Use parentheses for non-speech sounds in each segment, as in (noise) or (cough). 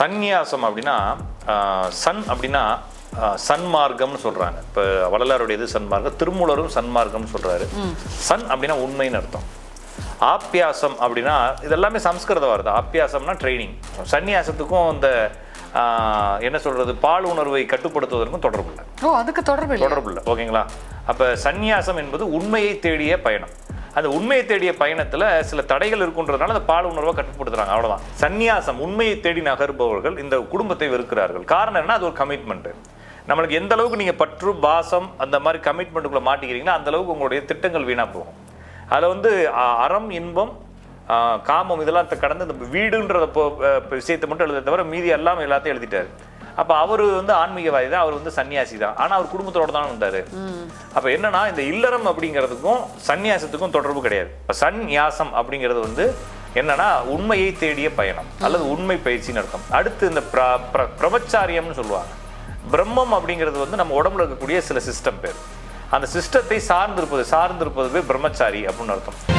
சந்நியாசம் அப்படின்னா சன் அப்படின்னா சன்மார்க்கம்னு சொல்றாங்க. இப்போ வள்ளலாருடைய இது சன்மார்க்கம் திருமூலரும் சன்மார்க்கம்னு சொல்றாரு. சன் அப்படின்னா உண்மைன்னு அர்த்தம். ஆப்பியாசம் அப்படின்னா இதெல்லாமே சம்ஸ்கிருத வார்த்தை. ஆப்பியாசம்னா ட்ரைனிங் சந்நியாசத்துக்கும் இந்த ஆஹ், என்ன சொல்றது பால் உணர்வை கட்டுப்படுத்துவதற்கும் தொடர்பு இல்லை. ஓ அதுக்கு தொடர்பு தொடர்பு இல்லை. ஓகேங்களா? அப்போ சந்நியாசம் என்பது உண்மையை தேடிய பயணம். அந்த உண்மையை தேடிய பயணத்துல சில தடைகள் இருக்குன்றதுனால அந்த பால் உணர்வை கட்டுப்படுத்துறாங்க. அவ்வளவுதான். சன்னியாசம் உண்மையை தேடி நகர்பவர்கள் இந்த குடும்பத்தை வெறுக்கிறார்கள். காரணம் என்ன அது ஒரு கமிட்மெண்ட் நம்மளுக்கு எந்த அளவுக்கு நீங்க பற்று பாசம் அந்த மாதிரி கமிட்மெண்ட்டுக்குள்ள மாட்டிக்கிறீங்களோ அந்த அளவுக்கு உங்களுடைய திட்டங்கள் வீணா போகும். அதில் வந்து அறம் இன்பம் காமம் இதெல்லாம் கடந்து இந்த வீடுன்றத விஷயத்தை மட்டும் எழுத தவிர மீதி எல்லாம் எல்லாத்தையும் எழுதிட்டாரு. அப்ப அவர் வந்து ஆன்மீகவாதி தான் அவர் வந்து சன்னியாசி தான். ஆனா அவர் குடும்பத்தோட தான் வந்தாரு. அப்ப என்னன்னா இந்த இல்லறம் அப்படிங்கிறதுக்கும் சந்நியாசத்துக்கும் தொடர்பு கிடையாது. இப்ப சந்நியாசம் அப்படிங்கிறது வந்து என்னன்னா உண்மையை தேடிய பயணம் அல்லது உண்மை பயிற்சின்னு அர்த்தம். அடுத்து இந்த பிர- பிர- பிரம்மச்சாரியம்னு சொல்லுவாங்க. பிரம்மம் அப்படிங்கிறது வந்து நம்ம உடம்புல இருக்கக்கூடிய சில சிஸ்டம் பேர். அந்த சிஸ்டத்தை சார்ந்திருப்பது சார்ந்திருப்பது பேர் பிரம்மச்சாரி அப்படின்னு அர்த்தம்.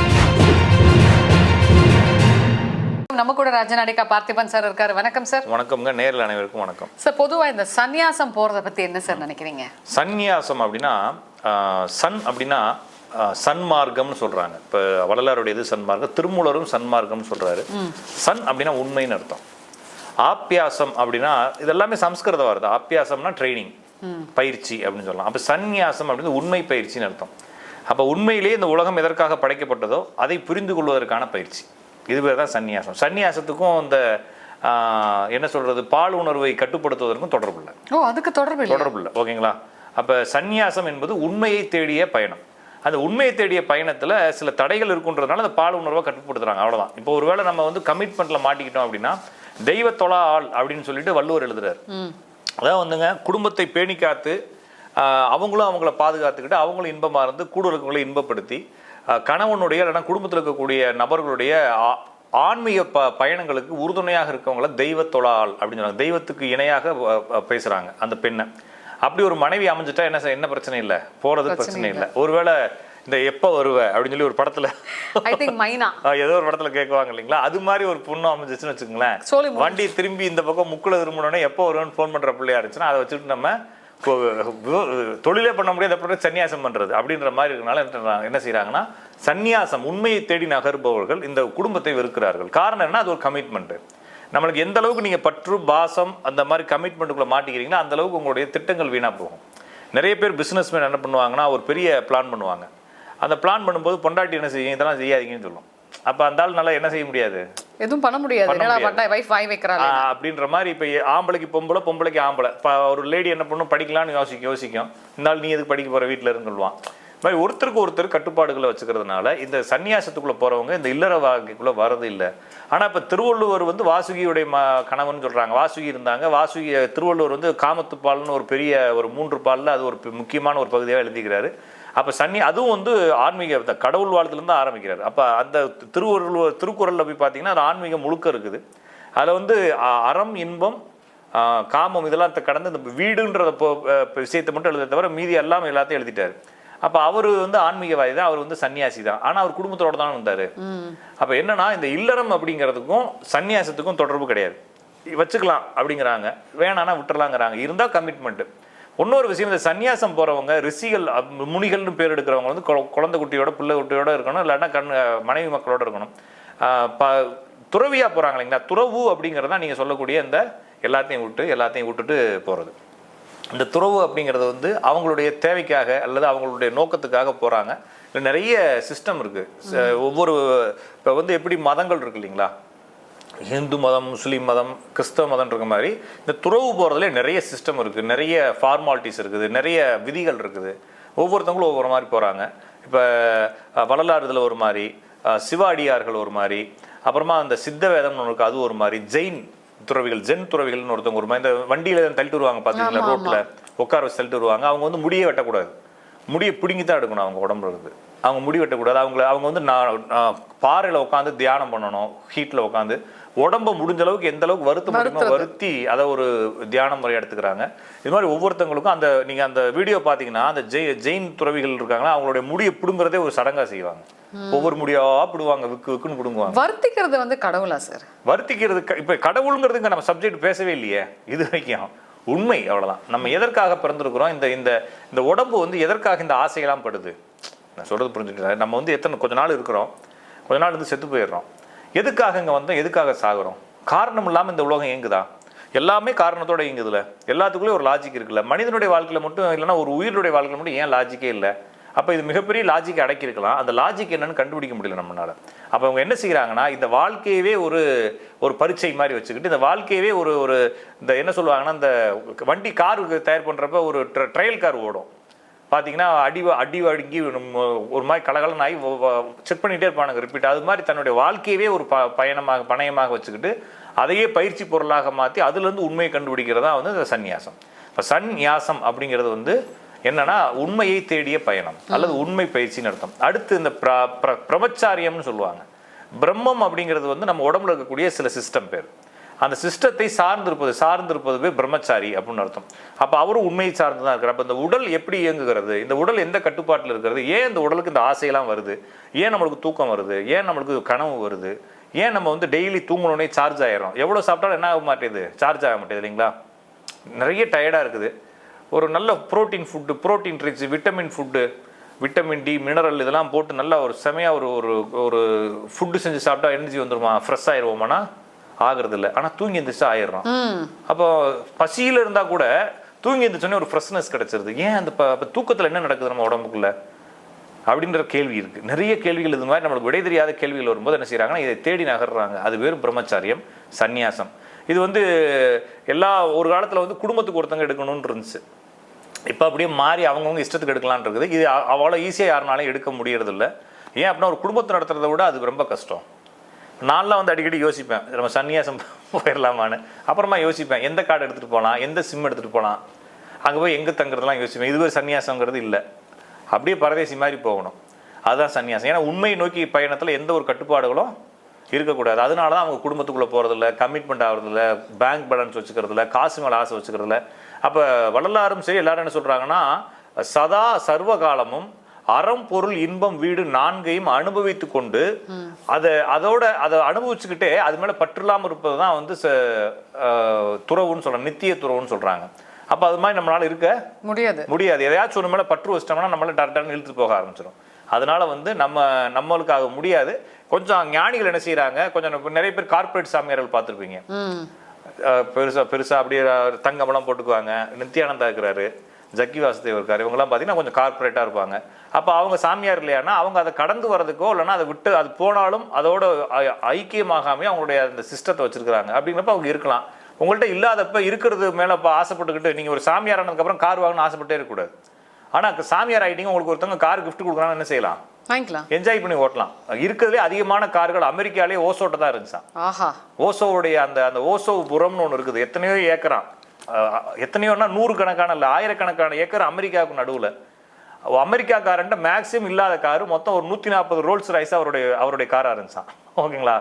நம்ம கூட ராஜநாடிகா பார்த்திபன் சார் இருக்காரு. வணக்கம் சார். வணக்கம்ங்க. நேரில் அனைவருக்கும் வணக்கம். சார் பொதுவா இந்த சந்நியாசம் போறத பத்தி என்ன சார் நினைக்கிறீங்க? சந்நியாசம் அப்படின்னா சன் அப்படின்னா சன்மார்க்கம்னு சொல்றாங்க. இப்போ வள்ளலாருடைய இது சன்மார்க்கம் திருமூலரும் சன்மார்க்கம்னு சொல்றாரு. சன் அப்படின்னா உண்மைன்னு அர்த்தம். ஆப்பியாசம் அப்படின்னா இதெல்லாமே சம்ஸ்கிருத வார்த்தை ஆப்பியாசம்னா ட்ரைனிங் பயிற்சி அப்படின்னு சொல்லலாம். அப்போ சந்நியாசம் அப்படின்னு உண்மை பயிற்சின்னு அர்த்தம். அப்போ உண்மையிலேயே இந்த உலகம் எதற்காக படைக்கப்பட்டதோ அதை புரிந்து கொள்வதற்கான பயிற்சி. இது பேர் தான் சந்நியாசம். சந்நியாசத்துக்கும் இந்த என்ன சொல்றது பால் உணர்வை கட்டுப்படுத்துவதற்கும் தொடர்பு இல்லை. ஓ அதுக்கு தொடர்பு இல்லை தொடர்பு இல்லை. ஓகேங்களா? அப்ப சந்நியாசம் என்பது உண்மையை தேடிய பயணம். அந்த உண்மையை தேடிய பயணத்துல சில தடைகள் இருக்குன்றதுனால அந்த பால் உணர்வை கட்டுப்படுத்துறாங்க. அவ்வளவுதான். இப்போ ஒருவேளை நம்ம வந்து கமிட்மெண்ட்ல மாட்டிக்கிட்டோம் அப்படின்னா தெய்வத்தொழா ஆள் அப்படின்னு சொல்லிட்டு வள்ளுவர் எழுதுறாரு. அதாவது வந்துங்க குடும்பத்தை பேணி காத்து அவங்களும் அவங்கள பாதுகாத்துக்கிட்டு அவங்களும் இன்பமாக இருந்து கூட இருக்கவங்களை இன்பப்படுத்தி கணவனுடைய இல்லைன்னா குடும்பத்தில் இருக்கக்கூடிய நபர்களுடைய ஆன்மீக ப பயணங்களுக்கு உறுதுணையாக இருக்கவங்கள தெய்வத்தொழா ஆள் அப்படின்னு சொல்றாங்க. தெய்வத்துக்கு இணையாக பேசுறாங்க அந்த பெண்ணை. அப்படி ஒரு மனைவி அமைஞ்சிட்டா என்ன என்ன பிரச்சனை இல்லை? போறது பிரச்சனை இல்லை. ஒருவேளை இந்த எப்போ வருவ அப்படின்னு சொல்லி ஒரு படத்துல (laughs) ஏதோ ஒரு படத்துல கேட்குவாங்க இல்லைங்களா? அது மாதிரி ஒரு பொண்ணு அமைஞ்சிச்சுன்னு வச்சுக்கோங்களேன். வண்டி திரும்பி இந்த பக்கம் முக்குல திரும்பினோடனே எப்போ வரும்னு ஃபோன் பண்ற பிள்ளையா இருந்துச்சுன்னா அதை வச்சுட்டு நம்ம தொழிலே பண்ண முடியாது சன்னியாசம் பண்றது அப்படின்ற மாதிரி இருக்கனால என்ன செய்றாங்கன்னா சந்நியாசம் உண்மையை தேடி நகர்பவர்கள் இந்த குடும்பத்தை வெறுக்கிறார்கள். காரணம் என்ன அது ஒரு கமிட்மெண்ட் நம்மளுக்கு எந்த அளவுக்கு நீங்க பற்று பாசம் அந்த மாதிரி கமிட்மெண்ட்டுக்குள்ள மாட்டிக்கிறீங்களோ அந்த அளவுக்கு உங்களுடைய திட்டங்கள் வீணா போகும். நிறைய பேர் பிசினஸ்மேன் என்ன பண்ணுவாங்கன்னா ஒரு பெரிய பிளான் பண்ணுவாங்க. அந்த பிளான் பண்ணும்போது பொண்டாட்டி என்ன செய்யும்? இதெல்லாம் செய்யாதீங்கன்னு சொல்லும். அப்ப அந்த ஆள் நல்லா என்ன செய்ய முடியாது? எதுவும் பண்ண முடியாது. அப்படின்ற மாதிரி இப்போ ஆம்பளைக்கு பொம்பளை பொம்பளைக்கு ஆம்பளை. இப்போ ஒரு லேடி என்ன பண்ணும்? படிக்கலாம்னு யோசிக்கும் யோசிக்கும். இந்த ஆள் நீ எதுக்கு படிக்க போற? வீட்டில் இருந்து சொல்லுவான். மாதிரி ஒருத்தருக்கு ஒருத்தர் கட்டுப்பாடுகளை வச்சுக்கிறதுனால இந்த சன்னியாசத்துக்குள்ளே போகிறவங்க இந்த இல்லற வாழ்க்கைக்குள்ளே வரது இல்லை. ஆனால் இப்போ திருவள்ளுவர் வந்து வாசுகியுடைய ம கணவன் சொல்கிறாங்க வாசுகி இருந்தாங்க. வாசுகி திருவள்ளுவர் வந்து காமத்துப்பால்னு ஒரு பெரிய ஒரு மூன்று பால்ல அது ஒரு முக்கியமான ஒரு பகுதியாக எழுதிக்கிறாரு. அப்போ சன்னி அதுவும் வந்து ஆன்மீக கடவுள் வாழ்த்துலேருந்து ஆரம்பிக்கிறார். அப்போ அந்த திருவள்ளுவர் திருக்குறளில் போய் பார்த்தீங்கன்னா அது ஆன்மீகம் முழுக்க இருக்குது. அதில் வந்து அ- அறம் இன்பம் காமம் இதெல்லாம் கடந்து இந்த வீடுன்றத விஷயத்தை மட்டும் எழுத தவிர மீதி எல்லாம் எல்லாத்தையும் எழுதிட்டார். அப்ப அவர் வந்து ஆன்மீகவாதி தான் அவர் வந்து சன்னியாசி தான். ஆனா அவர் குடும்பத்தோட தான் வந்தாரு. அப்ப என்னன்னா இந்த இல்லறம் அப்படிங்கிறதுக்கும் சன்னியாசத்துக்கும் தொடர்பு கிடையாது. வச்சுக்கலாம் அப்படிங்கிறாங்க. வேணான்னா விட்டுறலாங்கிறாங்க. இருந்தா கமிட்மெண்ட் இன்னொரு விஷயம் இந்த சன்னியாசம் போறவங்க ரிஷிகள் முனிகள்னு பேர் எடுக்கிறவங்க வந்து குழ- குழந்தை குட்டியோட பிள்ளை குட்டியோட இருக்கணும் இல்லாட்டா கண் மனைவி மக்களோட இருக்கணும். ப- துறவியா போறாங்க இல்லைங்களா? துறவு அப்படிங்கிறது தான் நீங்க சொல்லக்கூடிய இந்த எல்லாத்தையும் விட்டு எல்லாத்தையும் விட்டுட்டு போறது. இந்த துறவு அப்படிங்கிறது வந்து அவங்களுடைய தேவைக்காக அல்லது அவங்களுடைய நோக்கத்துக்காக போறாங்க. இதுல நிறைய சிஸ்டம் இருக்கு. ச- ஒவ்வொரு இப்போ வந்து எப்படி மதங்கள் இருக்கு இல்லைங்களா? ஹிந்து மதம் முஸ்லீம் மதம் கிறிஸ்தவ மதம் இருக்க மாதிரி இந்த துறவு போகிறதுல நிறைய சிஸ்டம் இருக்குது நிறைய ஃபார்மாலிட்டிஸ் இருக்குது. நிறைய விதிகள் இருக்குது. ஒவ்வொருத்தவங்களும் ஒவ்வொரு மாதிரி போகிறாங்க இப்போ வள்ளலார் இதில் ஒரு மாதிரி சிவாடியார்கள் ஒரு மாதிரி அப்புறமா அந்த சித்த வேதம்னு ஒன்று அது ஒரு மாதிரி. ஜெயின் துறவிகள் ஜென் துறவிகள்னு ஒருத்தவங்க ஒரு மாதிரி இந்த வண்டியில தள்ளிட்டு வருவாங்க பார்த்தீங்களா ரோட்ல உட்கார வச்சு தள்ளிட்டு வருவாங்க. அவங்க வந்து முடியே வெட்டக்கூடாது. முடியை பிடுங்கி தான் எடுக்கணும் அவங்க உடம்புல இருந்து. அவங்க முடி வெட்டக்கூடாது அவங்கள அவங்க வந்து நான் பாறையில் உட்காந்து தியானம் பண்ணணும். ஹீட்டில் உட்காந்து உடம்ப முடிஞ்ச அளவுக்கு எந்த அளவுக்கு வருத்த முடியுமோ. வருத்தி அதை ஒரு தியான முறை எடுத்துக்கிறாங்க. இது மாதிரி ஒவ்வொருத்தவங்களுக்கும் அந்த நீங்க அந்த வீடியோ பாத்தீங்கன்னா அந்த ஜெய் ஜெயின் துறவிகள் இருக்காங்களா அவங்களுடைய முடியை பிடுங்குறதே ஒரு சடங்கா செய்வாங்க. ஒவ்வொரு முடியா பிடுவாங்க விக்கு விக்குன்னு பிடுங்குவாங்க. வர்த்திக்கிறது வந்து கடவுளா சார்? வருத்திக்கிறது இப்ப கடவுளுங்கிறதுங்க நம்ம சப்ஜெக்ட் பேசவே இல்லையே இது வரைக்கும். உண்மை அவ்வளவுதான். நம்ம எதற்காக பிறந்திருக்கிறோம்? இந்த இந்த இந்த உடம்பு வந்து எதற்காக இந்த ஆசையெல்லாம் படுது? நான் சொல்கிறது புரிஞ்சுக்கிட்டேன் நம்ம வந்து எத்தனை கொஞ்ச நாள் இருக்கிறோம். கொஞ்ச நாள் இருந்து செத்து போயிடுறோம். எதுக்காக இங்கே வந்தோம்? எதுக்காக சாகிறோம்? காரணம் இல்லாமல் இந்த உலகம் இயங்குதா? எல்லாமே காரணத்தோட இயங்குதுல. எல்லாத்துக்குள்ளேயும் ஒரு லாஜிக் இருக்குல்ல. மனிதனுடைய வாழ்க்கையில் மட்டும் இல்லைன்னா ஒரு உயிரினுடைய வாழ்க்கையில் மட்டும் ஏன் லாஜிக்கே இல்லை? அப்போ இது மிகப்பெரிய லாஜிக் அடக்கியிருக்கலாம். அந்த லாஜிக் என்னன்னு கண்டுபிடிக்க முடியல நம்மளால். அப்போ அவங்க என்ன செய்கிறாங்கன்னா இந்த வாழ்க்கையவே ஒரு ஒரு பரீட்சை மாதிரி வச்சுக்கிட்டு இந்த வாழ்க்கையவே ஒரு ஒரு இந்த என்ன சொல்லுவாங்கன்னா இந்த வண்டி காருக்கு தயார் பண்ணுறப்ப ஒரு ட்ரையல் கார் ஓடும். பார்த்தீங்கன்னா அடி அடி அடிங்கி ஒரு மாதிரி கலகலன்னு ஆகி செக் பண்ணிகிட்டே இருப்பானுங்க ரிப்பீட் அது மாதிரி தன்னுடைய வாழ்க்கையவே ஒரு ப பயணமாக பணயமாக வச்சுக்கிட்டு அதையே பயிற்சி பொருளாக மாற்றி அதுலேருந்து உண்மையை கண்டுபிடிக்கிறதா வந்து இந்த சந்நியாசம். இப்போ சந்நியாசம் அப்படிங்கிறது வந்து என்னன்னா உண்மையை தேடிய பயணம் அல்லது உண்மை பயிற்சின்னு அர்த்தம். அடுத்து இந்த பிர பிர- பிரம்மச்சாரியம்னு சொல்லுவாங்க. பிரம்மம் அப்படிங்கிறது வந்து நம்ம உடம்புல இருக்கக்கூடிய சில சிஸ்டம் பேர். அந்த சிஸ்டத்தை சார்ந்திருப்பது சார்ந்திருப்பது பேர் பிரம்மச்சாரி அப்படின்னு அர்த்தம். அப்போ அவரும் உண்மையை சார்ந்து தான் இருக்கிறார் அப்போ இந்த உடல் எப்படி இயங்குகிறது? இந்த உடல் எந்த கட்டுப்பாட்டில் இருக்கிறது? ஏன் இந்த உடலுக்கு இந்த ஆசையெல்லாம் வருது? ஏன் நம்மளுக்கு தூக்கம் வருது? ஏன் நம்மளுக்கு கனவு வருது? ஏன் நம்ம வந்து டெய்லி தூங்கணுன்னே சார்ஜ் ஆயிடும் எவ்வளோ சாப்பிட்டாலும் என்ன ஆக மாட்டேது? சார்ஜ் ஆக மாட்டேது இல்லைங்களா? நிறைய டயர்டாக இருக்குது. ஒரு நல்ல protein food protein rich vitamin food vitamin D mineral இதெல்லாம் போட்டு நல்லா ஒரு செமையாக ஒரு ஒரு ஒரு ஃபுட்டு செஞ்சு சாப்பிட்டா எனர்ஜி வந்துடுமா ஃப்ரெஷ் ஆயிடுவோமானா ஆகிறது இல்லை ஆனால் தூங்கி எந்திரிச்சா ஆயிடுறோம். அப்போ பசியில் இருந்தால் கூட தூங்கி எந்திரிச்சோன்னே ஒரு ஃப்ரெஷ்னஸ் கிடைச்சிருது. ஏன் அந்த இப்போ தூக்கத்தில் என்ன நடக்குது நம்ம உடம்புக்குள்ள? அப்படின்ற கேள்வி இருக்கு. நிறைய கேள்விகள் இது மாதிரி நம்மளுக்கு விடை தெரியாத கேள்விகள் வரும்போது என்ன செய்றாங்கன்னா இதை தேடி நகர்றாங்க. அது வேறு பிரம்மச்சாரியம் சந்நியாசம். இது வந்து எல்லா ஒரு காலத்தில் வந்து குடும்பத்துக்கு ஒருத்தங்க எடுக்கணும்னு இருந்துச்சு. இப்போ அப்படியே மாறி அவங்கவுங்க இஷ்டத்துக்கு எடுக்கலாம்னு இருக்குது. இது அவ்வளோ ஈஸியாக யாருனாலும் எடுக்க முடியறது இல்ல ஏன் அப்படின்னா ஒரு குடும்பத்தை நடத்துறதை விட அது ரொம்ப கஷ்டம். நான்லாம் வந்து அடிக்கடி யோசிப்பேன். நம்ம சன்னியாசம் (laughs) போயிடலாமான்னு அப்புறமா யோசிப்பேன். எந்த கார்டு எடுத்துகிட்டு போகலாம் எந்த சிம் எடுத்துகிட்டு போகலாம் அங்கே போய் எங்கே தங்குறதுலாம் யோசிப்பேன். இதுவே சன்னியாசங்கிறது இல்லை. அப்படியே பரதேசி மாதிரி போகணும். அதுதான் சன்னியாசம். ஏன்னா உண்மையை நோக்கி பயணத்தில் எந்த ஒரு கட்டுப்பாடுகளும் இருக்கக்கூடாது. அதனால தான் அவங்க குடும்பத்துக்குள்ளே போகிறதில்ல கமிட்மெண்ட் ஆகிறதில்ல பேங்க் பேலன்ஸ் வச்சுக்கிறதில்ல காசு மேலே ஆசை வச்சுக்கிறதுல அப்போ வள்ளலாரும் சரி எல்லாரும் என்ன சொல்கிறாங்கன்னா சதா சர்வ காலமும் அறம் பொருள் இன்பம் வீடு நான்கையும் அனுபவித்து கொண்டு அதை அதோட அதை அனுபவிச்சுக்கிட்டே அது மேலே பற்றில்லாமல் இருப்பது தான் வந்து துறவுன்னு சொல்கிறாங்க நித்திய துறவுன்னு சொல்கிறாங்க அப்போ அது மாதிரி நம்மளால இருக்க முடியாது. முடியாது. எதையாச்சும் ஒரு மேலே பற்று வச்சிட்டோம்னா நம்மள டர்டர்னு இழுத்துட்டு போக ஆரம்பிச்சிடும் அதனால வந்து நம்ம நம்மளுக்காக முடியாது. கொஞ்சம் ஞானிகள் என்ன செய்றாங்க கொஞ்சம் நிறைய பேர் கார்ப்பரேட் சாமியார்கள் பார்த்துருப்பீங்க. பெருசா பெருசா அப்படியே தங்கமெல்லாம் போட்டுக்குவாங்க. நித்யானந்தா இருக்கிறாரு. ஜக்கி வாசுதேவ் இருக்காரு. இவங்கெல்லாம் பார்த்தீங்கன்னா கொஞ்சம் கார்ப்பரேட்டாக இருப்பாங்க. அப்போ அவங்க சாமியார் இல்லையானா அவங்க அதை கடந்து வர்றதுக்கோ இல்லைன்னா அதை விட்டு அது போனாலும் அதோட ஐக்கியமாகாமே அவங்களுடைய அந்த சிஸ்டத்தை வச்சிருக்கிறாங்க. அப்படிங்கிறப்ப அவங்க இருக்கலாம். உங்கள்கிட்ட இல்லாதப்ப இருக்கிறது மேலே இப்போ ஆசைப்பட்டுக்கிட்டு நீங்கள் ஒரு சாமியார் ஆனதுக்கப்புறம் கார் வாங்கணும்னு ஆசைப்பட்டே இருக்கக்கூடாது. ஆனால் சாமியார் ஆகிட்டீங்க உங்களுக்கு ஒருத்தவங்க கார் gift கொடுக்குறாங்க என்ன செய்யலாம்? வாங்கிக்கலாம். என்ஜாய் பண்ணி ஓட்டலாம். இருக்கிறதுலே அதிகமான கார்கள் அமெரிக்காலே ஓசோட்ட தான் இருந்துச்சான் ஆஹா. ஓசோவுடைய அந்த அந்த ஓசோ புறம்னு ஒன்று இருக்குது. எத்தனையோ ஏக்கரான் அஹ் எத்தனையோன்னா நூறு கணக்கான இல்லை ஆயிரக்கணக்கான ஏக்கர் அமெரிக்காவுக்கு நடுவில். அமெரிக்காக்காரன்ட்ட மேக்ஸிமம் இல்லாத காரு மொத்தம் ஒரு நூற்றி நாற்பது ரோல்ஸ் ரைஸ் அவருடைய அவருடைய காராக இருந்துச்சான் ஓகேங்களா?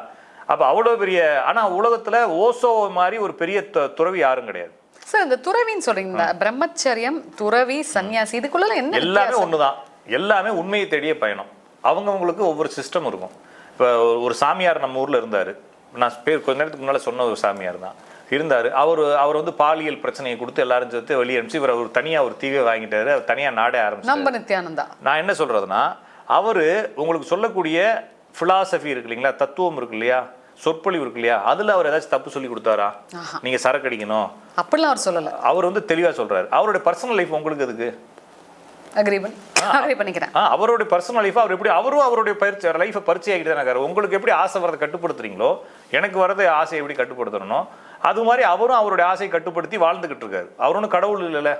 அப்போ அவ்வளோ பெரிய ஆனால் உலகத்தில் ஓசோ மாதிரி ஒரு பெரிய துறவி யாரும் கிடையாது. சார் இந்த துறவின்னு சொல்றீங்க பிரம்மச்சரியம் துறவி சன்னியாசி இதுக்குள்ள என்ன எல்லாமே? ஒன்று தான் எல்லாமே உண்மையை தேடிய பயணம். அவங்கவங்களுக்கு ஒவ்வொரு சிஸ்டம் இருக்கும். இப்போ ஒரு சாமியார் நம்ம ஊரில் இருந்தார். நான் பேர் கொஞ்ச நேரத்துக்கு முன்னால் சொன்ன ஒரு சாமியார் தான். இருந்தார். அவர் அவர் வந்து பாலியல் பிரச்சனையை கொடுத்து எல்லாரும் சேர்த்து வெளியே அனுப்பிச்சு இவர் ஒரு தனியாக ஒரு தீவை வாங்கிட்டாரு. அவர் தனியாக நாடே ஆரம்பிச்சார். நம்ம நித்யானந்தா. நான் என்ன சொல்றதுன்னா அவர் உங்களுக்கு சொல்லக்கூடிய philosophy இருக்கு இல்லைங்களா? தத்துவம் இருக்கு இல்லையா? சொற்பொழிவு இருக்கு இல்லையா? அதுல அவர் ஏதாச்சும் தப்பு சொல்லி கொடுத்தாரா? நீங்க சரக்கு அடிக்கணும் அப்படிலாம் அவர் சொல்லல. அவர் வந்து தெளிவா சொல்றாரு. அவருடைய பர்சனல் லைஃப் உங்களுக்கு ஆ அவருடைய பர்சனல் லைஃப் அவர் எப்படி அவரும் அவருடைய பயிற்சி லைஃப்பை பரிச்சை ஆகிட்டு தானே. உங்களுக்கு எப்படி ஆசை வரதை கட்டுப்படுத்துறீங்களோ எனக்கு வரது ஆசையை எப்படி கட்டுப்படுத்தணும் அது மாதிரி அவரும் அவருடைய ஆசையை கட்டுப்படுத்தி வாழ்ந்துக்கிட்டு இருக்காரு. அவர் ஒன்றும் கடவுள் இல்லைல்ல?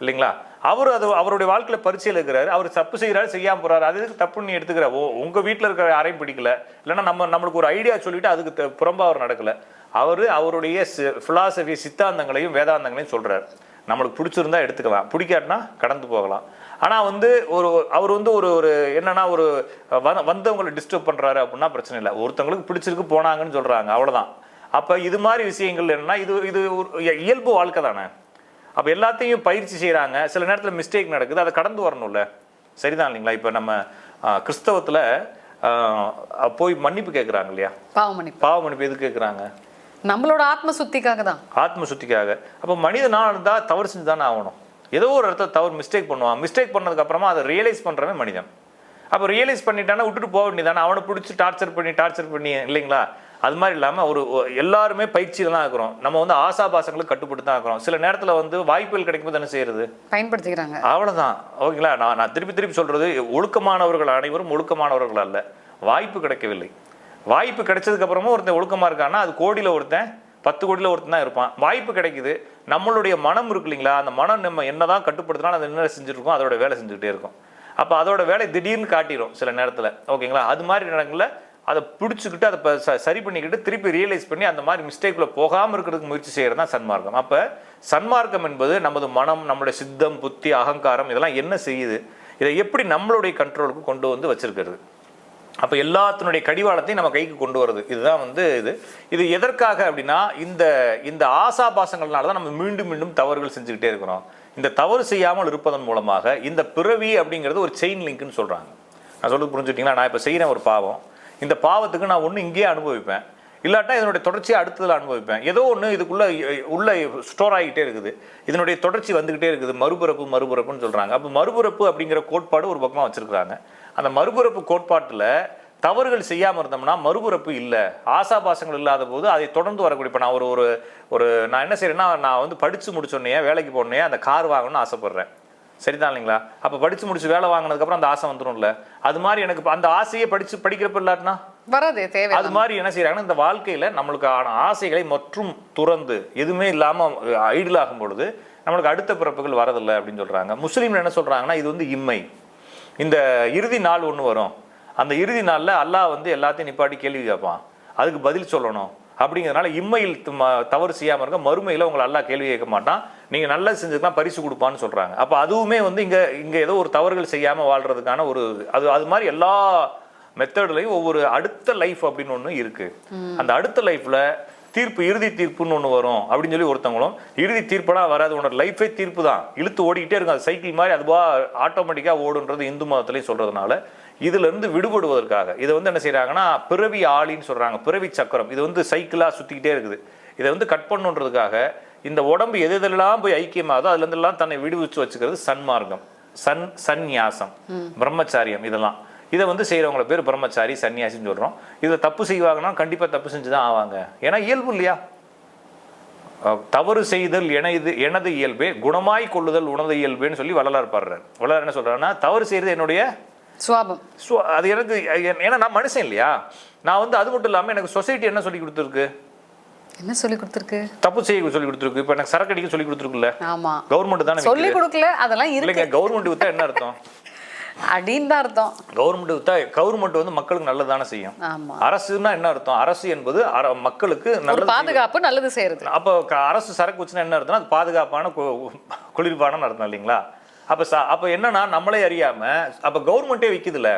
இல்லைங்களா? அவர் அது அவருடைய வாழ்க்கையில் பரிச்சையில் இருக்கிறாரு. அவர் தப்பு செய்கிறாரு செய்யாமல் போறாரு. அது எதுக்கு தப்புன்னு நீ எடுத்துக்கிற? ஓ உங்கள் வீட்டில் இருக்கிற யாரையும் பிடிக்கல. இல்லைன்னா நம்ம நம்மளுக்கு ஒரு ஐடியா சொல்லிவிட்டு அதுக்கு த- அவர் நடக்கலை. அவர் அவருடைய ஃபிலாசபி சித்தாந்தங்களையும் வேதாந்தங்களையும் சொல்கிறார் நம்மளுக்கு பிடிச்சிருந்தா எடுத்துக்கலாம். பிடிக்காட்டினா கடந்து போகலாம். ஆனால் வந்து ஒரு அவர் வந்து ஒரு ஒரு என்னன்னா ஒரு வந்தவங்களை டிஸ்டர்ப் பண்ணுறாரு அப்படின்னா பிரச்சனை இல்லை. ஒருத்தவங்களுக்கு பிடிச்சிருக்கு போனாங்கன்னு சொல்கிறாங்க அவ்வளோதான் அப்போ இது மாதிரி விஷயங்கள் என்னன்னா இது இது இயல்பு வாழ்க்கை தானே. அப்போ எல்லாத்தையும் பயிற்சி செய்கிறாங்க சில நேரத்தில் மிஸ்டேக் நடக்குது. அதை கடந்து வரணும்ல. சரிதான் இல்லைங்களா? இப்போ நம்ம கிறிஸ்தவத்தில் போய் மன்னிப்பு கேட்குறாங்க இல்லையா? பாவ மன்னிப்பு. பாவ மன்னிப்பு எதுக்கு கேட்குறாங்க நம்மளோட ஆத்ம சுத்திக்காக தான். ஆத்ம சுத்திக்காக. அப்போ மனிதனாக இருந்தால் தவறு செஞ்சு தானே ஆகணும். ஏதோ ஒரு இடத்துல தவறு மிஸ்டேக் பண்ணுவான். மிஸ்டேக் பண்ணதுக்கு அப்புறமா அதை ரியலைஸ் பண்ணுறவன் மனிதன். அப்போ ரியலைஸ் பண்ணிட்டானா விட்டுட்டு போக வேண்டியதானே அவனை பிடிச்சி டார்ச்சர் பண்ணி டார்ச்சர் பண்ணி இல்லைங்களா? அது மாதிரி இல்லாமல் ஒரு எல்லாருமே பயிற்சியில தான் இருக்கிறோம். நம்ம வந்து ஆசாபாசங்களுக்கு கட்டுப்பட்டு தான் இருக்கிறோம். சில நேரத்தில் வந்து வாய்ப்புகள் கிடைக்கும்போது என்ன செய்யறது? பயன்படுத்திக்கிறாங்க. அவ்வளவுதான். ஓகேங்களா? நான் நான் திருப்பி திருப்பி சொல்றது ஒழுக்கமானவர்கள் அனைவரும் ஒழுக்கமானவர்கள் அல்ல. வாய்ப்பு கிடைக்கவில்லை. வாய்ப்பு கிடைச்சதுக்கு அப்புறமும் ஒருத்தன் ஒழுக்கமா இருக்கான்னா அது கோடியில ஒருத்தன் பத்து கோடியில ஒருத்தன் தான் இருப்பான். வாய்ப்பு கிடைக்குது. நம்மளுடைய மனம் இருக்கு இல்லைங்களா? அந்த மனம் நம்ம என்னதான் கட்டுப்படுத்தினாலும் அது என்ன செஞ்சுட்டு அதோட வேலை செஞ்சுக்கிட்டே இருக்கும். அப்போ அதோட வேலை திடீர்னு காட்டிடும் சில நேரத்தில். ஓகேங்களா? அது மாதிரி நேரங்களில் அதை பிடிச்சிக்கிட்டு அதை ப- சரி பண்ணிக்கிட்டு திருப்பி ரியலைஸ் பண்ணி அந்த மாதிரி மிஸ்டேக்கில் போகாமல் இருக்கிறதுக்கு முயற்சி செய்கிறது தான் சன்மார்க்கம். அப்போ சன்மார்க்கம் என்பது நமது மனம் நம்மளுடைய சித்தம் புத்தி அகங்காரம் இதெல்லாம் என்ன செய்யுது? இதை எப்படி நம்மளுடைய கண்ட்ரோலுக்கு கொண்டு வந்து வச்சுருக்கிறது? அப்போ எல்லாத்தினுடைய கடிவாளத்தையும் நம்ம கைக்கு கொண்டு வருது இதுதான் வந்து இது. இது எதற்காக அப்படின்னா இந்த இந்த ஆசாபாசங்கள்னால தான் நம்ம மீண்டும் மீண்டும் தவறுகள் செஞ்சுக்கிட்டே இருக்கிறோம். இந்த தவறு செய்யாமல் இருப்பதன் மூலமாக இந்த பிறவி அப்படிங்கிறது ஒரு செயின் லிங்க்னு சொல்கிறாங்க நான் சொல்றது புரிஞ்சுக்கிட்டீங்களா? நான் இப்போ செய்கிறேன் ஒரு பாவம். இந்த பாவத்துக்கு நான் ஒன்று இங்கேயே அனுபவிப்பேன். இல்லாட்டா இதனுடைய தொடர்ச்சியை அடுத்ததில் அனுபவிப்பேன். ஏதோ ஒன்று இதுக்குள்ளே உள்ளே உள்ள ஸ்டோர் ஆகிட்டே இருக்குது. இதனுடைய தொடர்ச்சி வந்துக்கிட்டே இருக்குது. மறுபிறப்பு மறுபிறப்புன்னு சொல்கிறாங்க அப்போ மறுபிறப்பு அப்படிங்கிற கோட்பாடு ஒரு பக்கமாக வச்சுருக்குறாங்க. அந்த மறுபிறப்பு கோட்பாட்டில் தவறுகள் செய்யாமல் இருந்தோம்னா மறுபிறப்பு இல்லை. ஆசாபாசங்கள் இல்லாத போது அதை தொடர்ந்து வரக்கூடிய இப்போ நான் ஒரு ஒரு ஒரு நான் என்ன செய்கிறேன்னா நான் வந்து படித்து முடிச்சோடனே வேலைக்கு போனே அந்த கார் வாங்கணும்னு ஆசைப்பட்றேன். சரிதான் இல்லைங்களா அப்போ படித்து முடிச்சு வேலை வாங்கினதுக்கப்புறம் அந்த ஆசை வந்துடும்ல அது மாதிரி எனக்கு அந்த ஆசையே படித்து படிக்கிறப்ப இல்லாட்டினா? வராது தேவை அது மாதிரி என்ன செய்யறாங்கன்னா இந்த வாழ்க்கையில நம்மளுக்கான ஆசைகளை மற்றும் துறந்து எதுவுமே இல்லாம ஐடில் ஆகும் பொழுது நம்மளுக்கு அடுத்த பிறப்புகள் வரதில்லை அப்படின்னு சொல்றாங்க. முஸ்லீம்ல என்ன சொல்றாங்கன்னா இது வந்து இம்மை. இந்த இறுதி நாள் ஒன்று வரும். அந்த இறுதி நாள்ல அல்லாஹ் வந்து எல்லாத்தையும் நிப்பாட்டி கேள்வி கேட்பான். அதுக்கு பதில் சொல்லணும். அப்படிங்கிறதுனால இம்மையில் தவறு செய்யாம இருக்க மறுமையில உங்களை அல்லாஹ் கேள்வி கேட்க மாட்டான். நீங்க நல்லது செஞ்சதுக்குலாம் பரிசு கொடுப்பான்னு சொல்றாங்க. அப்ப அதுவுமே வந்து இங்க இங்க ஏதோ ஒரு தவறுகள் செய்யாம வாழ்றதுக்கான ஒரு அது அது மாதிரி எல்லா மெத்தட்லையும் ஒவ்வொரு அடுத்த லைஃப் அப்படின்னு ஒன்று இருக்கு. அந்த அடுத்த லைஃப்ல தீர்ப்பு இறுதி தீர்ப்புன்னு ஒன்று வரும் அப்படின்னு சொல்லி ஒருத்தவங்களும் இறுதி தீர்ப்பெல்லாம் வராது. உன்னோட லைஃபே தீர்ப்பு தான். இழுத்து ஓடிக்கிட்டே இருக்கும். அது சைக்கிள் மாதிரி அதுவா ஆட்டோமேட்டிக்காக ஓடுன்றது இந்து மதத்துலையும் சொல்றதுனால இதுல இருந்து விடுபடுவதற்காக. இதை வந்து என்ன செய்றாங்கன்னா பிறவி ஆளின்னு சொல்றாங்க. பிறவி சக்கரம். இது வந்து சைக்கிளா சுத்திக்கிட்டே இருக்குது. இதை வந்து கட் பண்ணுன்றதுக்காக இந்த உடம்பு எது எதெல்லாம் போய் ஐக்கியமாகுதோ அதுல இருந்தெல்லாம் தன்னை விடுவிச்சு வச்சுக்கிறது சன்மார்க்கம். சன் சந்நியாசம். பிரம்மச்சாரியம் இதெல்லாம். இதை வந்து செய்கிறவங்கள பேர் பிரம்மச்சாரி சன்னியாசின்னு சொல்கிறோம் இதை தப்பு செய்வாங்கன்னா கண்டிப்பாக தப்பு செஞ்சு தான் ஆவாங்க. ஏன்னா இயல்பு இல்லையா? தவறு செய்தல் எனது எனது இயல்பே குணமாய் கொள்ளுதல் உனது இயல்பேன்னு சொல்லி வள்ளலார் பாடுறார். வள்ளலார் என்ன சொல்றாருன்னா தவறு செய்யறது என்னுடைய சுவாபம். சு அது எனக்கு ஏன்னா நான் மனுஷன் இல்லையா? நான் வந்து அது மட்டும் இல்லாமல் எனக்கு சொசைட்டி என்ன சொல்லி கொடுத்துருக்கு? என்ன சொல்லி கொடுத்துருக்கு? தப்பு செய்ய சொல்லி கொடுத்துருக்கு. இப்போ எனக்கு சரக்கு அடிக்க சொல்லி கொடுத்துருக்குல்ல. ஆமா. கவர்மெண்ட் தானே சொல்லி. கொடுக்கல அதெல்லாம் இல்லைங்க கவர்மெண்ட் வித்தா என்ன அர்த்தம்? (laughs) அப்படின்னு தான் அர்த்தம். கவர்மெண்ட் வித்தா கவர்மெண்ட் வந்து மக்களுக்கு நல்லது தானே செய்யும். ஆமா. அரசுன்னா என்ன அர்த்தம்? அரசு என்பது மக்களுக்கு ஒரு நல்லது பாதுகாப்பு நல்லது செய்யறது. அப்போ அரசு சரக்கு வச்சுன்னா என்ன அர்த்தம்னா அது பாதுகாப்பான குளிர்பான அர்த்தம் இல்லைங்களா? அப்போ ச அப்போ என்னன்னா நம்மளே அறியாம அப்போ கவர்மெண்ட்டே விற்குதுல்ல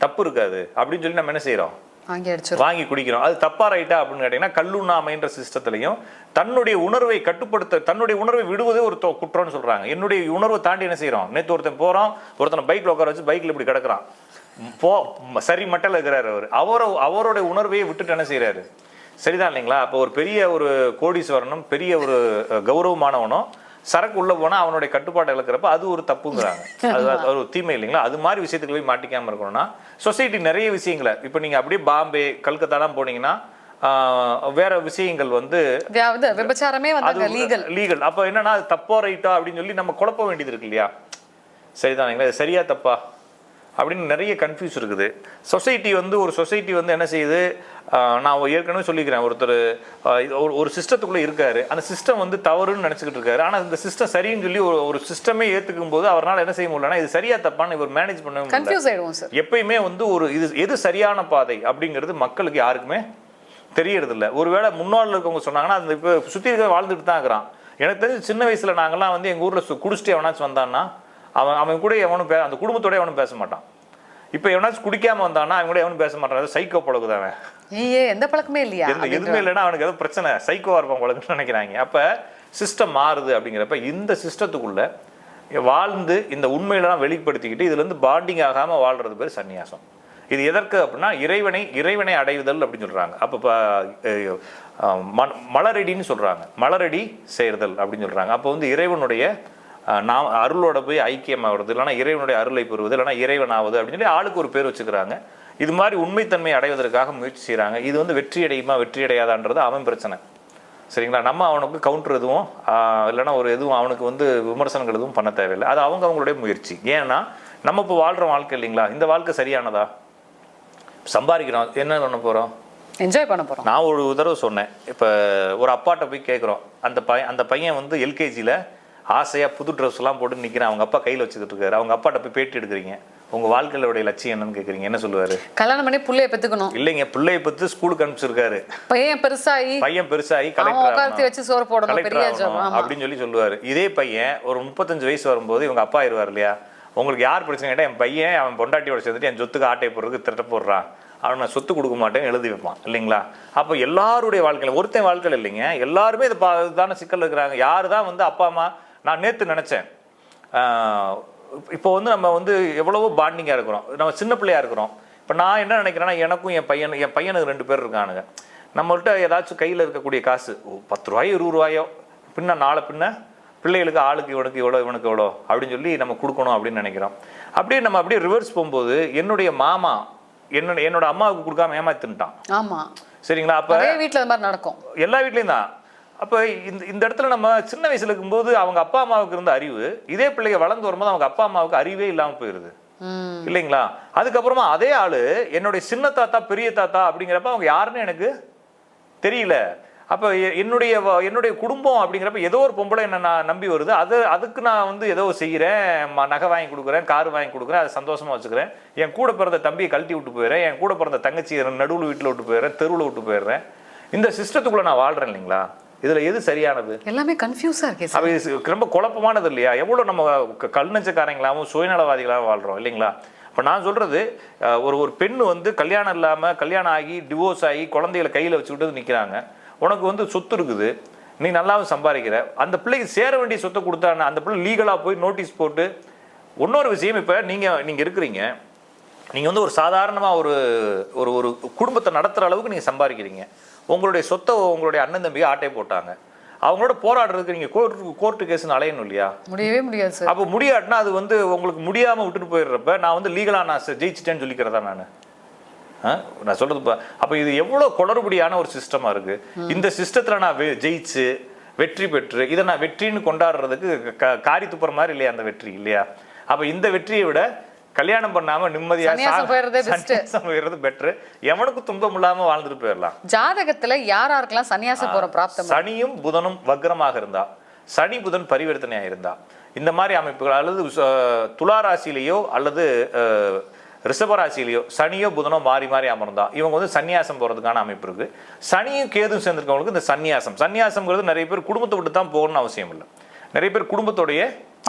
தப்பு இருக்காது. அப்படின்னு சொல்லி நம்ம என்ன செய்றோம்? வாங்கி அடிச்சு வாங்கி குடிக்கிறோம். அது தப்பா ரைட்டா அப்படின்னு கேட்டீங்கன்னா கல்லுண்ணாமைன்ற சிஸ்டத்துலையும் தன்னுடைய உணர்வை கட்டுப்படுத்த தன்னுடைய உணர்வை விடுவதே ஒரு குற்றம்னு சொல்றாங்க. என்னுடைய உணர்வை தாண்டி என்ன செய்யறோம்? நேற்று ஒருத்தன் போறோம் ஒருத்தனை பைக்ல உட்கார வச்சு பைக்ல இப்படி கிடக்குறான். போ சரி மட்டல இருக்கிறாரு அவர். அவரை அவருடைய உணர்வையே விட்டுட்டு என்ன செய்யறாரு சரிதான் இல்லைங்களா? அப்போ ஒரு பெரிய ஒரு கோடீஸ்வரனும் பெரிய ஒரு கௌரவமானவனும் சரக்கு உள்ள போனா அவனுடைய கட்டுப்பாட்டை இழக்கிறப்ப அது ஒரு தப்புங்கிறாங்க. (laughs) அது ஒரு தீமை இல்லைங்களா? அது மாதிரி விஷயத்துக்கு போய் மாட்டிக்காம இருக்கணும்னா சொசைட்டி நிறைய விஷயங்களை இப்போ நீங்க அப்படியே பாம்பே கல்கத்தாலாம் போனீங்கன்னா வேற விஷயங்கள் வந்து விபச்சாரமே லீகல் லீகல் அப்போ என்னன்னா அது தப்போ ரைட்டா அப்படின்னு சொல்லி நம்ம குழப்ப வேண்டியது இருக்கு இல்லையா? சரிதானுங்களா சரியா தப்பா? அப்படின்னு நிறைய கன்ஃபியூஸ் இருக்குது. சொசைட்டி வந்து ஒரு சொசைட்டி வந்து என்ன செய்யுது? நான் ஏற்கனவே சொல்லிக்கிறேன். ஒருத்தர் ஒரு ஒரு சிஸ்டத்துக்குள்ளே இருக்காரு. அந்த சிஸ்டம் வந்து தவறுன்னு நினச்சிக்கிட்டு இருக்காரு. ஆனால் இந்த சிஸ்டம் சரின்னு சொல்லி ஒரு ஒரு சிஸ்டமே ஏற்றுக்கும் போது அவரால் என்ன செய்ய முடியலன்னா இது சரியா தப்பான்னு இவர் மேனேஜ் முடியல. கன்ஃபியூஸ் சார் எப்பயுமே வந்து ஒரு இது எது சரியான பாதை அப்படிங்கிறது மக்களுக்கு யாருக்குமே தெரியறதில்ல. ஒருவேளை முன்னாள் இருக்கவங்க சொன்னாங்கன்னா அந்த இப்போ சுற்றி இருக்க வாழ்ந்துட்டு தான் இருக்கிறான். எனக்கு தெரிஞ்சு சின்ன வயசுல நாங்கெல்லாம் வந்து எங்க ஊர்ல குடிச்சிட்டு எவனாச்சும் வந்தான்னா அவன் அவன் கூட எவனும் பே அந்த குடும்பத்தோட எவனும் பேச மாட்டான். இப்போ எவனாச்சும் குடிக்காம வந்தான்னா அவன் கூட எவனும் பேச மாட்டான். சைக்கோ பழகுதான் அவன். ஐயே எந்த பழக்கமே இல்லையா எதுவுமே இல்லைன்னா அவனுக்கு ஏதோ பிரச்சனை. சைக்கோவா இருப்பான் போலன்னு நினைக்கிறாங்க. அப்ப சிஸ்டம் மாறுது அப்படிங்கிறப்ப இந்த சிஸ்டத்துக்குள்ள வாழ்ந்து இந்த உண்மையிலாம் வெளிப்படுத்திக்கிட்டு இதுல இருந்து பாண்டிங் ஆகாம வாழ்றது பேர் சந்நியாசம். இது எதற்கு அப்படின்னா இறைவனை இறைவனை அடைவுதல் அப்படின்னு சொல்றாங்க. அப்ப ப- அஹ் அஹ் ம- மலரடின்னு சொல்றாங்க. மலரடி சேர்தல் அப்படின்னு சொல்றாங்க. அப்போ வந்து இறைவனுடைய நாம் அருளோட போய் ஐக்கியமாகிறது இல்லைன்னா இறைவனுடைய அருளை பெறுவது இல்லைன்னா இறைவன் ஆவது அப்படின்னு சொல்லி ஆளுக்கு ஒரு பேர் வச்சுக்கிறாங்க. இது மாதிரி உண்மைத்தன்மை அடைவதற்காக முயற்சி செய்கிறாங்க இது வந்து வெற்றி அடையுமா வெற்றி அடையாதான்றது அவன் பிரச்சனை. சரிங்களா? நம்ம அவனுக்கு கவுண்டர் எதுவும் ஆஹ், இல்லைன்னா ஒரு எதுவும் அவனுக்கு வந்து விமர்சனங்கள் எதுவும் பண்ண தேவையில்லை. அது அவங்க அவங்களுடைய முயற்சி. ஏன்னா நம்ம இப்போ வாழ்கிற வாழ்க்கை இல்லைங்களா? இந்த வாழ்க்கை சரியானதா? சம்பாதிக்கிறோம். என்ன பண்ண போகிறோம் என்ஜாய் பண்ண போறோம். நான் ஒரு தடவை சொன்னேன். இப்போ ஒரு அப்பாட்ட போய் கேட்குறோம் அந்த பையன் அந்த பையன் வந்து எல்கேஜியில் ஆசையாக புது ட்ரெஸ் எல்லாம் போட்டு நிற்கிறான் அவங்க அப்பா கையில் வச்சுக்கிட்டு இருக்காரு. அவங்க அப்பாட்ட போய் பேட்டி எடுக்கிறீங்க. உங்கள் வாழ்க்கையோடைய லட்சியம் என்னன்னு கேட்குறீங்க என்ன சொல்லுவார்? கல்யாணம் பண்ணி புள்ளைய பெத்துக்கணும். இல்லைங்க பிள்ளையை பற்றி ஸ்கூலுக்கு அனுப்பிச்சிருக்காரு. பையன் பெருசாகி பையன் பெருசாகி கலெக்டர் வச்சு சோறு போடணும். பெரிய அப்படின்னு சொல்லி சொல்லுவார். இதே பையன் ஒரு முப்பத்தஞ்சு வயசு வரும்போது இவங்க அப்பா ஆயிடுவார் இல்லையா? உங்களுக்கு யார் பிரச்சனை கேட்டால் என் பையன் அவன் பொண்டாட்டியோட சேர்ந்துட்டு என் சொத்துக்கு ஆட்டை போடுறதுக்கு திரட்ட போடுறான். அவன் நான் சொத்து கொடுக்க மாட்டேன்னு எழுதி வைப்பான். இல்லைங்களா? அப்போ எல்லாருடைய வாழ்க்கையில் ஒருத்தன் வாழ்க்கையில் இல்லைங்க. எல்லாருமே இது பா இதுதான சிக்கல் இருக்கிறாங்க. யார் தான் வந்து அப்பா அம்மா நான் நேற்று நினச்சேன். இப்போ வந்து நம்ம வந்து எவ்வளவோ பாண்டிங்காக இருக்கிறோம். நம்ம சின்ன பிள்ளையா இருக்கிறோம். இப்போ நான் என்ன நினைக்கிறேன்னா எனக்கும் என் பையன் என் பையனுக்கு ரெண்டு பேர் இருக்கானுங்க. நம்மள்ட்ட ஏதாச்சும் கையில் இருக்கக்கூடிய காசு பத்து ரூபாயோ இருபது ரூபாயோ பின்ன நாளை பின்ன பிள்ளைகளுக்கு ஆளுக்கு இவனுக்கு இவ்வளோ இவனுக்கு இவ்வளோ அப்படின்னு சொல்லி நம்ம கொடுக்கணும் அப்படின்னு நினைக்கிறோம். அப்படியே நம்ம அப்படியே ரிவர்ஸ் போகும்போது என்னுடைய மாமா என்னோட என்னோட அம்மாவுக்கு கொடுக்காம ஏமாத்தின்ட்டான். ஆமா. சரிங்களா? அப்போ வீட்ல இந்த மாதிரி நடக்கும். எல்லா வீட்லேயும் தான். அப்போ இந்த இந்த இடத்துல நம்ம சின்ன வயசுல இருக்கும்போது அவங்க அப்பா அம்மாவுக்கு இருந்த அறிவு இதே பிள்ளைங்க வளர்ந்து வரும்போது அவங்க அப்பா அம்மாவுக்கு அறிவே இல்லாமல் போயிடுது இல்லைங்களா? அதுக்கப்புறமா அதே ஆளு என்னுடைய சின்ன தாத்தா பெரிய தாத்தா அப்படிங்கிறப்ப அவங்க யாருன்னு எனக்கு தெரியல. அப்போ என்னுடைய என்னுடைய குடும்பம் அப்படிங்கிறப்ப ஏதோ ஒரு பொம்பளை என்ன நான் நம்பி வருது. அது அதுக்கு நான் வந்து ஏதோ செய்கிறேன் நகை வாங்கி கொடுக்குறேன் கார் வாங்கி கொடுக்குறேன் அதை சந்தோஷமா வச்சுக்கிறேன். என் கூட பிறந்த தம்பியை கழட்டி விட்டு போயிடுறேன் என் கூட பிறந்த தங்கச்சி நடுவில் வீட்டில் விட்டு போயிடுறேன் தெருவில் விட்டு போயிடுறேன். இந்த சிஸ்டத்துக்குள்ள நான் வாழ்றேன் இல்லைங்களா? இதுல எது சரியானது? எல்லாமே கன்ஃபியூஸா இருக்கே சி- ரொம்ப குழப்பமானது இல்லையா? எவ்வளவு நம்ம கல் நெஞ்சக்காரங்களாவும் சுயநலவாதிகளாகவும் வாழ்றோம் இல்லைங்களா? இப்போ நான் சொல்றது அஹ், ஒரு ஒரு பெண் வந்து கல்யாணம் இல்லாம கல்யாணம் ஆகி டிவோர்ஸ் ஆகி குழந்தைகளை கையில வச்சுக்கிட்டு நிக்கிறாங்க. உனக்கு வந்து சொத்து இருக்குது. நீ நல்லாவும் சம்பாதிக்கிற. அந்த பிள்ளைக்கு சேர வேண்டிய சொத்தை கொடுத்தான அந்த பிள்ளை லீகலாக போய் நோட்டீஸ் போட்டு இன்னொரு விஷயம் இப்போ நீங்க நீங்க இருக்கிறீங்க. நீங்க வந்து ஒரு சாதாரணமா ஒரு ஒரு ஒரு குடும்பத்தை நடத்துற அளவுக்கு நீங்க சம்பாதிக்கிறீங்க. உங்களுடைய சொத்தை உங்களுடைய அண்ணன் தம்பியை ஆட்டை போட்டாங்க. அவங்களோட போராடுறதுக்கு நீங்க கோர்ட்டு கோர்ட்டு கேஸ்னு அலையணும் இல்லையா? முடியவே முடியாது சார் அப்போ முடியாட்டினா அது வந்து உங்களுக்கு முடியாம விட்டுட்டு போயிடுறப்ப நான் வந்து லீகலா நான் ஜெயிச்சிட்டேன்னு சொல்லிக்கிறதா நான்? நான் சொல்றது பா- அப்ப இது எவ்வளவு குளறுபடியான ஒரு சிஸ்டமா இருக்கு. இந்த சிஸ்டத்துல நான் ஜெயிச்சு வெற்றி பெற்று இதை நான் வெற்றின்னு கொண்டாடுறதுக்கு காரி துப்புற மாதிரி இல்லையா அந்த வெற்றி இல்லையா? அப்ப இந்த வெற்றியை விட கல்யாணம் பண்ணாம நிம்மதியா சன்னியாசம் போயிடுறதே பெட்ரு எவனுக்கும் துன்பம் இல்லாம வாழ்ந்துட்டு போயிடலாம். ஜாதகத்துல யார் யாருக்கெல்லாம் சன்னியாசம் போற பிராப்தம்? சனியும் புதனும் வக்ரமாக இருந்தா. சனி புதன் பரிவர்த்தனையாக இருந்தா. இந்த மாதிரி அமைப்புகள் அல்லது துலா ராசியிலேயோ அல்லது அஹ், ரிஷப ராசியிலேயோ சனியோ புதனோ மாறி மாறி அமர்ந்தா. இவங்க வந்து சன்னியாசம் போறதுக்கான அமைப்பு இருக்கு. சனியும் கேதும் சேர்ந்திருக்கவங்களுக்கு இந்த சன்னியாசம். சன்னியாசம்ங்கிறது நிறைய பேர் குடும்பத்தை விட்டு தான் போகணும்னு அவசியம் இல்லை. நிறைய பேர் குடும்பத்தோடைய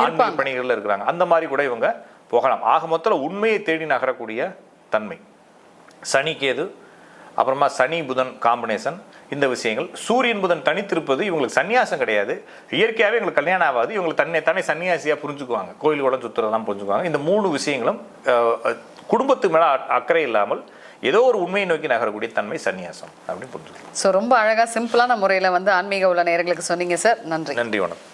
ஆன்மீக பணிகள்ல இருக்கிறாங்க. அந்த மாதிரி கூட இவங்க போகலாம். ஆக மொத்தத்தில் உண்மையை தேடி நகரக்கூடிய தன்மை. சனி கேது அப்புறமா சனி புதன் காம்பினேஷன் இந்த விஷயங்கள். சூரியன் புதன் தனித்திருப்பது இவங்களுக்கு சன்னியாசம் கிடையாது. இயற்கையாகவே இவங்களுக்கு கல்யாணம் ஆகாது. இவங்களுக்கு தன்னை தானே சன்னியாசியாக புரிஞ்சுக்குவாங்க. கோயில் குளம் சுற்றுறதெல்லாம் புரிஞ்சுக்குவாங்க. இந்த மூணு விஷயங்களும் அஹ், அஹ், குடும்பத்து மேலே அக்கறை இல்லாமல் ஏதோ ஒரு உண்மையை நோக்கி நகரக்கூடிய தன்மை சன்னியாசம் அப்படின்னு புரிஞ்சுக்கலாம். ஸோ ரொம்ப அழகா சிம்பிளான முறையில வந்து ஆன்மீக உள்ள நேயர்களுக்கு சொன்னீங்க சார் நன்றி. நன்றி வணக்கம்.